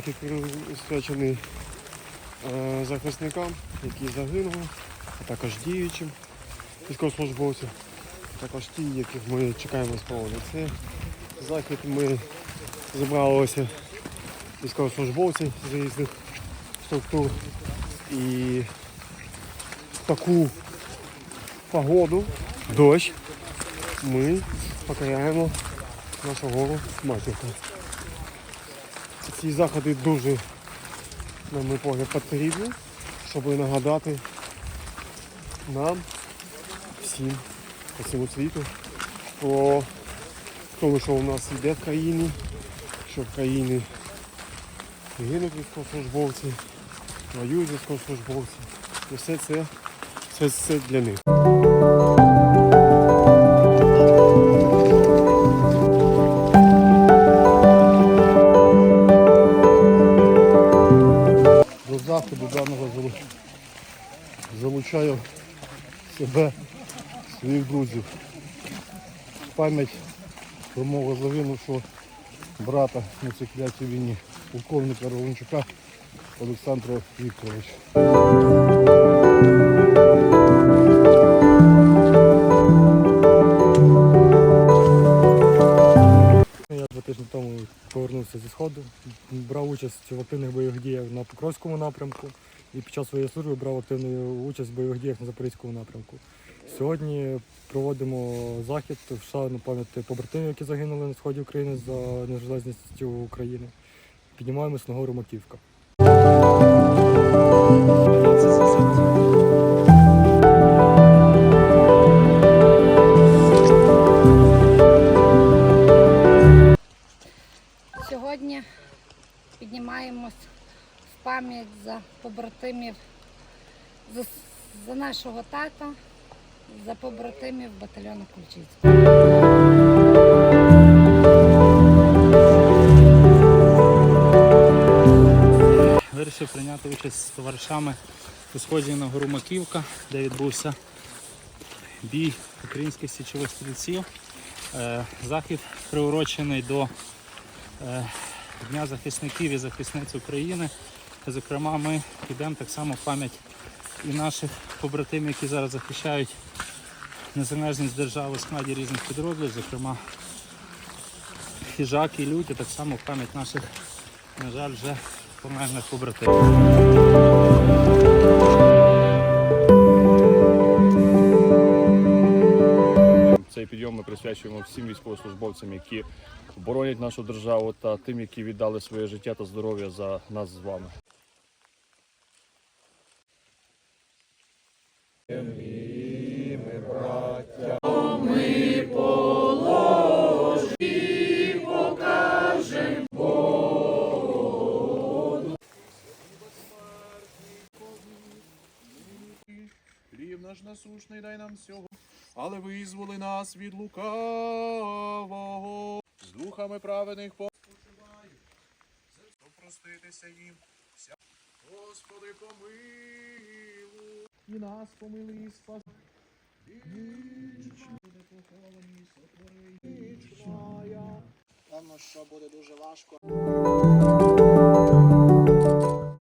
присвячений е, захисникам, які загинули, а також діючим військовослужбовцям, також ті, яких ми чекаємо з полону. Це захід ми зібралися військовослужбовці з різних структур і в таку погоду, дощ, ми покоряємо нашу гору матірку. Ці заходи дуже, на мій погляд, потрібні, щоб нагадати нам, всім, по всьому світу, про те, що у нас йде в країні, що в країні гинуть військовослужбовці, воюють військовослужбовці. І все це, все це для них. Заходу даного залучаю себе, своїх друзів. Пам'ять про мого загинувшого брата на цій клятій війні, полковника Ролончука Олександра Вікторовича. Повернувся зі сходу, брав участь в активних бойових діях на Покровському напрямку і під час своєї служби брав активну участь в бойових діях на Запорізькому напрямку. Сьогодні проводимо захід в шану пам'яті побратимів, які загинули на сході України за незалежністю України. Піднімаємось на гору Маківка. Піднімаємось в пам'ять за побратимів, за, за нашого тата, за побратимів батальйону Кульчицького. Вирішив прийняти участь з товаришами у сході на гору Маківка, де відбувся бій українських січових стрільців. Е, Захід приурочений до е, Дня захисників і захисниць України. Зокрема, ми йдемо так само в пам'ять і наших побратимів, які зараз захищають незалежність держави в складі різних підрозділів, зокрема хижак і люті, так само в пам'ять наших, на жаль, вже померлих побратимів. Цей підйом ми присвячуємо всім військовослужбовцям, які боронять нашу державу, та тим, які віддали своє життя та здоров'я за нас з вами. Хліб наш насушний дай нам сього, але визволи нас від лукавого. З духами праведних поспочивай, проститися їм. Господи, помилуй, і нас помилуй, і спас. Вічна, поховані, сотвори, вічна. Певно, що буде дуже важко.